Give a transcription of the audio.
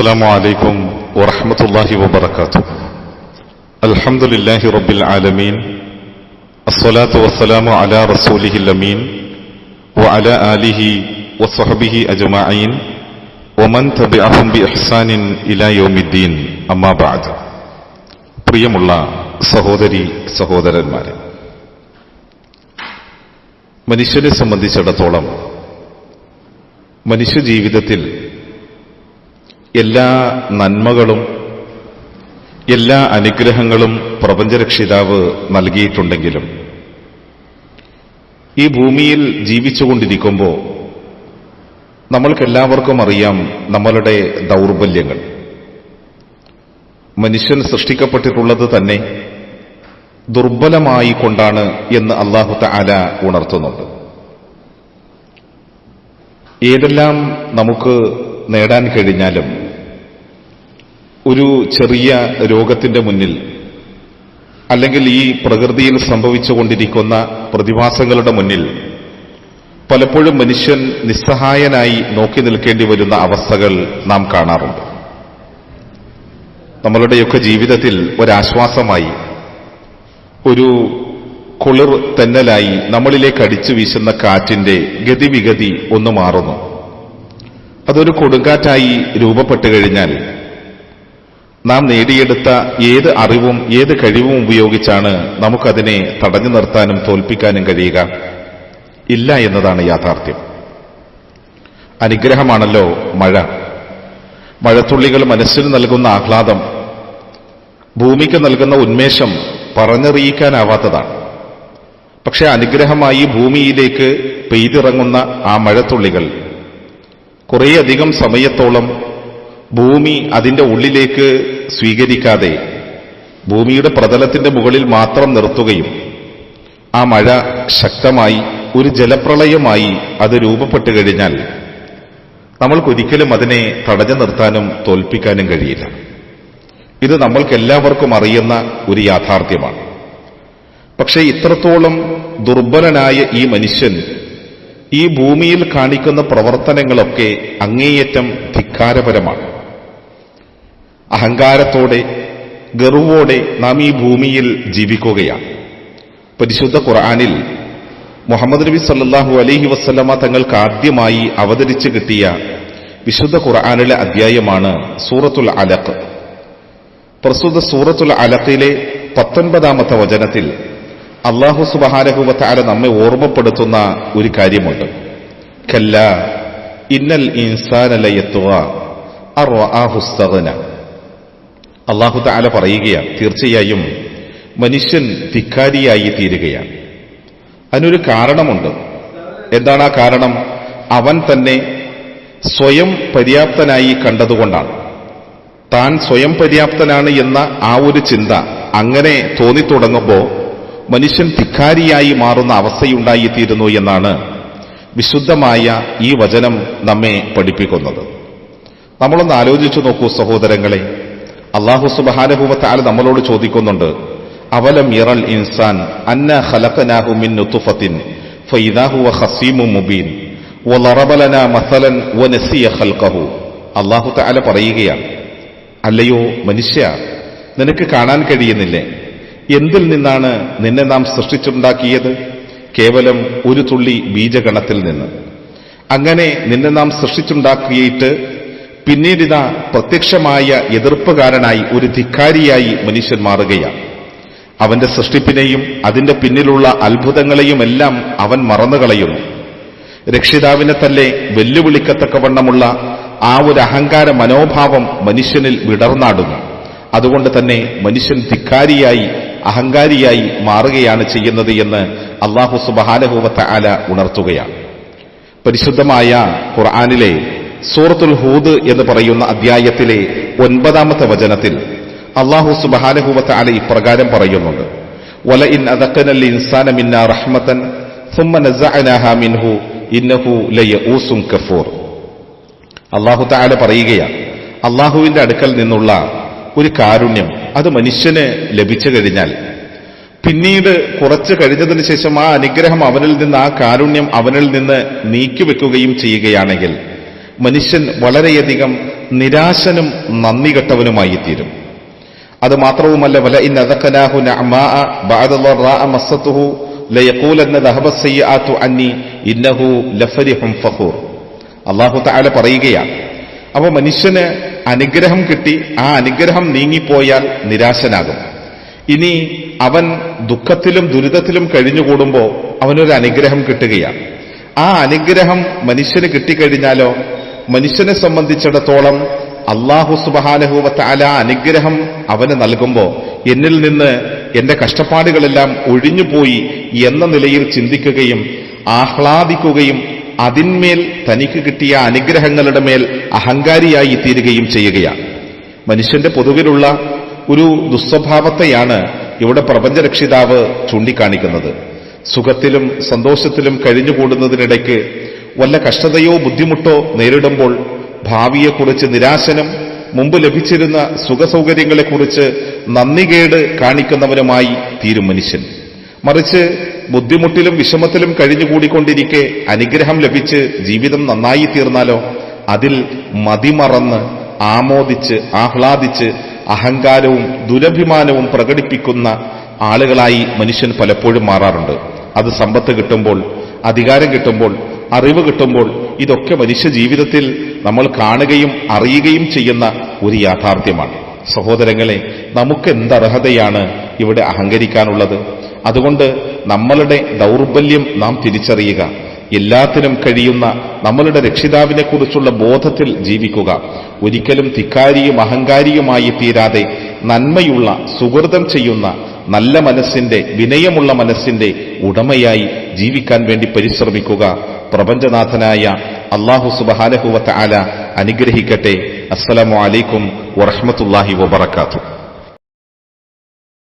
السلام عليكم ورحمة الله وبركاته الحمد لله رب العالمين الصلاة والسلام على رسوله الأمين وعلى آله وصحبه أجمعين ومن تبعهم بإحسان إلى يوم الدين أما بعد പ്രിയമുള്ള സഹോദരി സഹോദരന്മാരെ മനുഷ്യനെ സംബന്ധിച്ചിടത്തോളം മനുഷ്യ ജീവിതത്തിൽ എല്ലാ നന്മകളും എല്ലാ അനുഗ്രഹങ്ങളും പ്രപഞ്ചരക്ഷിതാവ് നൽകിയിട്ടുണ്ടെങ്കിലും ഈ ഭൂമിയിൽ ജീവിച്ചുകൊണ്ടിരിക്കുമ്പോൾ നമ്മൾക്കെല്ലാവർക്കും അറിയാം നമ്മളുടെ ദൗർബല്യങ്ങൾ. മനുഷ്യൻ സൃഷ്ടിക്കപ്പെട്ടിട്ടുള്ളത് തന്നെ ദുർബലമായി കൊണ്ടാണ് എന്ന് അള്ളാഹു തആല ഉണർത്തുന്നുണ്ട്. ഏതെല്ലാം നമുക്ക് നേടാൻ കഴിഞ്ഞാലും ഒരു ചെറിയ രോഗത്തിന്റെ മുന്നിൽ അല്ലെങ്കിൽ ഈ പ്രകൃതിയിൽ സംഭവിച്ചുകൊണ്ടിരിക്കുന്ന പ്രതിഭാസങ്ങളുടെ മുന്നിൽ പലപ്പോഴും മനുഷ്യൻ നിസ്സഹായനായി നോക്കി നിൽക്കേണ്ടി വരുന്ന അവസ്ഥകൾ നാം കാണാറുണ്ട്. നമ്മളുടെയൊക്കെ ജീവിതത്തിൽ ഒരാശ്വാസമായി ഒരു കുളിർ തെന്നലായി നമ്മളിലേക്ക് അടിച്ചു വീശുന്ന കാറ്റിന്റെ ഗതിവിഗതി ഒന്ന് മാറുന്നു. അതൊരു കൊടുങ്കാറ്റായി രൂപപ്പെട്ടു കഴിഞ്ഞാൽ നാം നേടിയെടുത്ത ഏത് അറിവും ഏത് കഴിവും ഉപയോഗിച്ചാണ് നമുക്കതിനെ തടഞ്ഞു നിർത്താനും തോൽപ്പിക്കാനും കഴിയുക? ഇല്ല എന്നതാണ് യാഥാർത്ഥ്യം. അനുഗ്രഹമാണല്ലോ മഴ. മഴത്തുള്ളികൾ മനസ്സിന് നൽകുന്ന ആഹ്ലാദം ഭൂമിക്ക് നൽകുന്ന ഉന്മേഷം പറഞ്ഞറിയിക്കാനാവാത്തതാണ്. പക്ഷെ അനുഗ്രഹമായി ഭൂമിയിലേക്ക് പെയ്തിറങ്ങുന്ന ആ മഴത്തുള്ളികൾ കുറേയധികം സമയത്തോളം ഭൂമി അതിന്റെ ഉള്ളിലേക്ക് സ്വീകരിക്കാതെ ഭൂമിയുടെ പ്രതലത്തിന്റെ മുകളിൽ മാത്രം നിർത്തുകയും ആ മഴ ശക്തമായി ഒരു ജലപ്രളയമായി അത് രൂപപ്പെട്ടു കഴിഞ്ഞാൽ നമ്മൾക്കൊരിക്കലും അതിനെ തടഞ്ഞു നിർത്താനും തോൽപ്പിക്കാനും കഴിയില്ല. ഇത് നമ്മൾക്കെല്ലാവർക്കും അറിയുന്ന ഒരു യാഥാർത്ഥ്യമാണ്. പക്ഷേ ഇത്രത്തോളം ദുർബലനായ ഈ മനുഷ്യൻ ഈ ഭൂമിയിൽ കാണിക്കുന്ന പ്രവർത്തനങ്ങളൊക്കെ അങ്ങേയറ്റം ധിക്കാരപരമാണ്. അഹങ്കാരത്തോടെ ഗർവോടെ നാം ഈ ഭൂമിയിൽ ജീവിക്കുകയാണ്. പരിശുദ്ധ ഖുർആാനിൽ മുഹമ്മദ് നബി സല്ലാഹു അലൈഹി വസ്ലമ തങ്ങൾക്ക് ആദ്യമായി അവതരിച്ചു കിട്ടിയ വിശുദ്ധ ഖുർആാനിലെ അധ്യായമാണ് സൂറത്തുൽ അലക്ക് പ്രസ്തുത സൂറത്തുൽ അലക്കിലെ പത്തൊൻപതാമത്തെ വചനത്തിൽ അള്ളാഹു സുബഹാരഹുവത്താല നമ്മെ ഓർമ്മപ്പെടുത്തുന്ന ഒരു കാര്യമുണ്ട്. കല്ല ഇന്നൽ ഇൻസാനലയെത്തുക അള്ളാഹു താല പറയുകയാണ് തീർച്ചയായും മനുഷ്യൻ ധിക്കാരിയായി തീരുകയാണ്. അതിനൊരു കാരണമുണ്ട്. എന്താണ് ആ കാരണം? അവൻ തന്നെ സ്വയം പര്യാപ്തനായി കണ്ടതുകൊണ്ടാണ്. താൻ സ്വയം പര്യാപ്തനാണ് എന്ന ആ ഒരു ചിന്ത അങ്ങനെ തോന്നിത്തുടങ്ങുമ്പോൾ മനുഷ്യൻ ധിക്കാരിയായി മാറുന്ന അവസ്ഥയുണ്ടായിത്തീരുന്നു എന്നാണ് വിശുദ്ധമായ ഈ വചനം നമ്മെ പഠിപ്പിക്കുന്നത്. നമ്മളൊന്ന് ആലോചിച്ചു നോക്കൂ സഹോദരങ്ങളെ അള്ളാഹു സുബാനുഭവത്താൽ നമ്മളോട് ചോദിക്കുന്നുണ്ട് അവലം ഇറൽ ഇൻസാൻ അന്ന ഖലഖനാഹു മിൻ നുതുഫത്തിൻ ഫൈദാഹു വ ഖസീമു മുബീൻ വലറബലന മസലൻ വനസിയ ഖൽഖഹു? അള്ളാഹു തആല പറയുകയാണ് അല്ലയോ മനുഷ്യ നിനക്ക് കാണാൻ കഴിയുന്നില്ലേ? എന്തിൽ നിന്നാണ് നിന്നെ നാം സൃഷ്ടിച്ചുണ്ടാക്കിയത്? കേവലം ഒരു തുള്ളി ബീജഗണത്തിൽ നിന്ന്. അങ്ങനെ നിന്നെ നാം സൃഷ്ടിച്ചുണ്ടാക്കിയിട്ട് പിന്നീടിതാ പ്രത്യക്ഷമായ എതിർപ്പുകാരനായി ഒരു ധിക്കാരിയായി മനുഷ്യൻ മാറുകയാണ്. അവന്റെ സൃഷ്ടിപ്പിനെയും അതിന്റെ പിന്നിലുള്ള അത്ഭുതങ്ങളെയുമെല്ലാം അവൻ മറന്നുകളയുന്നു. രക്ഷിതാവിനെ തന്നെ വെല്ലുവിളിക്കത്തക്കവണ്ണമുള്ള ആ ഒരു അഹങ്കാര മനോഭാവം മനുഷ്യനിൽ വിടർന്നാടുന്നു. അതുകൊണ്ട് തന്നെ മനുഷ്യൻ ധിക്കാരിയായി അഹങ്കാരിയായി മാറുകയാണ് ചെയ്യുന്നത് എന്ന് അള്ളാഹു സുബാനഹൂവത്ത ആല ഉണർത്തുകയാണ്. പരിശുദ്ധമായ ഖുർആാനിലെ സൂറത്തുൽ ഹൂദ് എന്ന് പറയുന്ന അധ്യായത്തിലെ ഒൻപതാമത്തെ വചനത്തിൽ അള്ളാഹു സുബാനഹുവത്ത് അല ഇപ്രകാരം പറയുന്നുണ്ട്. വല ഇൻ അതക്കനൽ ഇൻസാന റഹ്മത്തൻ മിൻഹു ഇന്നഹു കഫൂർ അള്ളാഹു താല പറയുകയാണ് അള്ളാഹുവിന്റെ അടുക്കൽ നിന്നുള്ള ഒരു കാരുണ്യം അത് മനുഷ്യന് ലഭിച്ചു കഴിഞ്ഞാൽ പിന്നീട് കുറച്ച് കഴിഞ്ഞതിന് ശേഷം ആ അനുഗ്രഹം അവനിൽ നിന്ന് ആ കാരുണ്യം അവനിൽ നിന്ന് നീക്കിവെക്കുകയും ചെയ്യുകയാണെങ്കിൽ മനുഷ്യൻ വളരെയധികം നിരാശനും നന്ദി കെട്ടവനുമായി തീരും അത് മാത്രവുമല്ല വല സയ്യിആതു അന്നി ഇന്നഹു ലഫരിഹും ഫഖൂർ. അല്ലാഹു തആല പറയുകയാണ് അപ്പോൾ മനുഷ്യന് അനുഗ്രഹം കിട്ടി ആ അനുഗ്രഹം നീങ്ങിപ്പോയാൽ നിരാശനാകും. ഇനി അവൻ ദുഃഖത്തിലും ദുരിതത്തിലും കഴിഞ്ഞുകൂടുമ്പോൾ അവനൊരു അനുഗ്രഹം കിട്ടുകയാണ്. ആ അനുഗ്രഹം മനുഷ്യന് കിട്ടിക്കഴിഞ്ഞാലോ മനുഷ്യനെ സംബന്ധിച്ചിടത്തോളം അള്ളാഹു സുബഹാനഹൂവത്ത് അല അനുഗ്രഹം അവന് നൽകുമ്പോൾ എന്നിൽ നിന്ന് എന്റെ കഷ്ടപ്പാടുകളെല്ലാം ഒഴിഞ്ഞുപോയി എന്ന നിലയിൽ ചിന്തിക്കുകയും ആഹ്ലാദിക്കുകയും അതിന്മേൽ തനിക്ക് കിട്ടിയ അനുഗ്രഹങ്ങളുടെ മേൽ അഹങ്കാരിയായി തീരുകയും ചെയ്യുകയാണ്. മനുഷ്യന്റെ പൊതുവിലുള്ള ഒരു ദുസ്വഭാവത്തെയാണ് ഇവിടെ പ്രപഞ്ചരക്ഷിതാവ് ചൂണ്ടിക്കാണിക്കുന്നത്. സുഖത്തിലും സന്തോഷത്തിലും കഴിഞ്ഞുകൂടുന്നതിനിടയ്ക്ക് വല്ല കഷ്ടതയോ ബുദ്ധിമുട്ടോ നേരിടുമ്പോൾ ഭാവിയെക്കുറിച്ച് നിരാശനം മുമ്പ് ലഭിച്ചിരുന്ന സുഖസൗകര്യങ്ങളെക്കുറിച്ച് നന്ദികേട് കാണിക്കുന്നവരുമായി തീരും മനുഷ്യൻ. മറിച്ച് ബുദ്ധിമുട്ടിലും വിഷമത്തിലും കഴിഞ്ഞുകൂടിക്കൊണ്ടിരിക്കെ അനുഗ്രഹം ലഭിച്ച് ജീവിതം നന്നായി തീർന്നാലോ? അതിൽ മതിമറന്ന് ആമോദിച്ച് ആഹ്ലാദിച്ച് അഹങ്കാരവും ദുരഭിമാനവും പ്രകടിപ്പിക്കുന്ന ആളുകളായി മനുഷ്യൻ പലപ്പോഴും മാറാറുണ്ട്. അത് സമ്പത്ത് കിട്ടുമ്പോൾ അധികാരം കിട്ടുമ്പോൾ അറിവ് കിട്ടുമ്പോൾ ഇതൊക്കെ മനുഷ്യ ജീവിതത്തിൽ നമ്മൾ കാണുകയും അറിയുകയും ചെയ്യുന്ന ഒരു യാഥാർത്ഥ്യമാണ്. സഹോദരങ്ങളെ നമുക്ക് എന്തർഹതയാണ് ഇവിടെ അഹങ്കരിക്കാനുള്ളത്? അതുകൊണ്ട് നമ്മളുടെ ദൗർബല്യം നാം തിരിച്ചറിയുക. എല്ലാത്തിനും കഴിയുന്ന നമ്മളുടെ രക്ഷിതാവിനെ കുറിച്ചുള്ള ബോധത്തിൽ ജീവിക്കുക. ഒരിക്കലും ധിക്കാരിയും അഹങ്കാരിയുമായി തീരാതെ നന്മയുള്ള സുഹൃതം ചെയ്യുന്ന നല്ല മനസ്സിന്റെ വിനയമുള്ള മനസ്സിന്റെ ഉടമയായി ജീവിക്കാൻ വേണ്ടി പരിശ്രമിക്കുക. പ്രപഞ്ചനാഥനായ അള്ളാഹു സുബഹാനഹുവത്ത ആല അനുഗ്രഹിക്കട്ടെ. അസ്സലാമു അലൈക്കും വറഹമത്തല്ലാഹി വബർക്കാത്തു